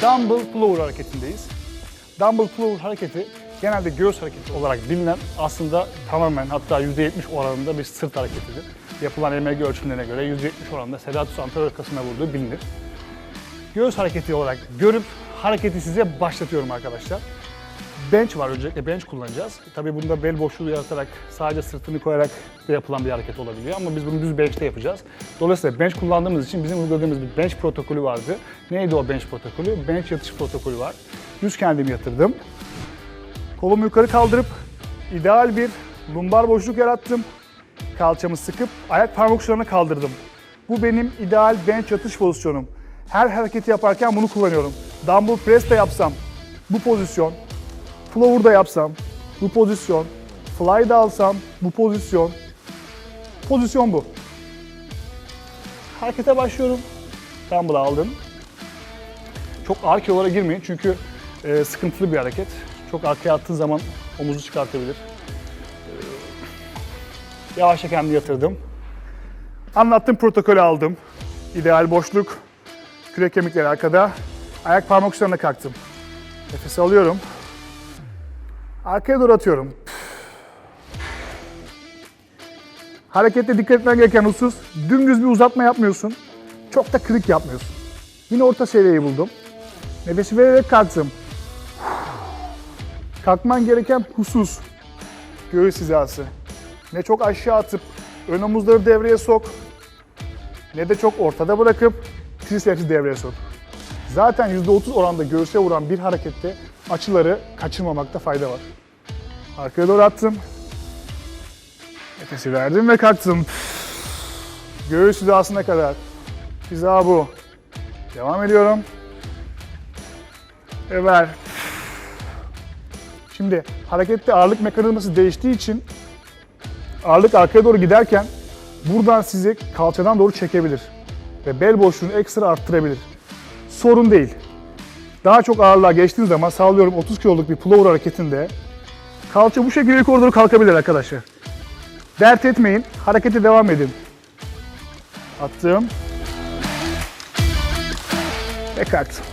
Dumbbell Floor hareketindeyiz. Dumbbell Floor hareketi genelde göğüs hareketi olarak bilinen aslında tamamen hatta %70 oranında bir sırt hareketidir. Yapılan EMG ölçümlerine göre %70 oranında sedatus anterior kasına vurduğu bilinir. Göğüs hareketi olarak görüp hareketi size başlatıyorum arkadaşlar. Bench var öncelikle bench kullanacağız. Tabii bunda bel boşluğu yaratarak sadece sırtını koyarak yapılan bir hareket olabiliyor ama biz bunu düz bench'te yapacağız. Dolayısıyla bench kullandığımız için bizim uyguladığımız bir bench protokolü vardı. Neydi o bench protokolü? Bench yatış protokolü var. Düz kendimi yatırdım. Kolumu yukarı kaldırıp ideal bir lumbar boşluk yarattım. Kalçamı sıkıp ayak parmak uçlarına kaldırdım. Bu benim ideal bench yatış pozisyonum. Her hareketi yaparken bunu kullanıyorum. Dumbbell press de yapsam bu pozisyon, floor da yapsam bu pozisyon, fly da alsam bu pozisyon. Pozisyon bu. Harekete başlıyorum. Dumbbell aldım. Çok ağır kilolara girmeyin çünkü e, sıkıntılı bir hareket. Çok arkaya attığın zaman omuzu çıkartabilir. E, yavaşça kendimi yatırdım. Anlattığım protokolü aldım. İdeal boşluk, kürek kemikleri arkada. Ayak parmak uçlarına kalktım. Nefes alıyorum. Arkaya doğru atıyorum. Harekette dikkat etmen gereken husus, dümdüz bir uzatma yapmıyorsun. Çok da kırık yapmıyorsun. Yine orta seviyeyi buldum. Nefesi vererek kalktım. Kalkman gereken husus, göğüs hizası. Ne çok aşağı atıp ön omuzları devreye sok, ne de çok ortada bırakıp trisepsi devreye sok. Zaten %30 oranda göğüse vuran bir harekette açıları kaçırmamakta fayda var. Arkaya doğru attım. Nefesi verdim ve kalktım. Göğüs hizasına kadar. Hiza bu. Devam ediyorum. Ve ver. Şimdi harekette ağırlık mekanizması değiştiği için ağırlık arkaya doğru giderken buradan sizi kalçadan doğru çekebilir. Ve bel boşluğunu ekstra arttırabilir. Sorun değil. Daha çok ağırlığa geçtiğiniz zaman sağlıyorum 30 kiloluk bir pullover hareketinde kalça bu şekilde yukarı doğru kalkabilir arkadaşlar. Dert etmeyin, harekete devam edin. Attım. Ve kalktım.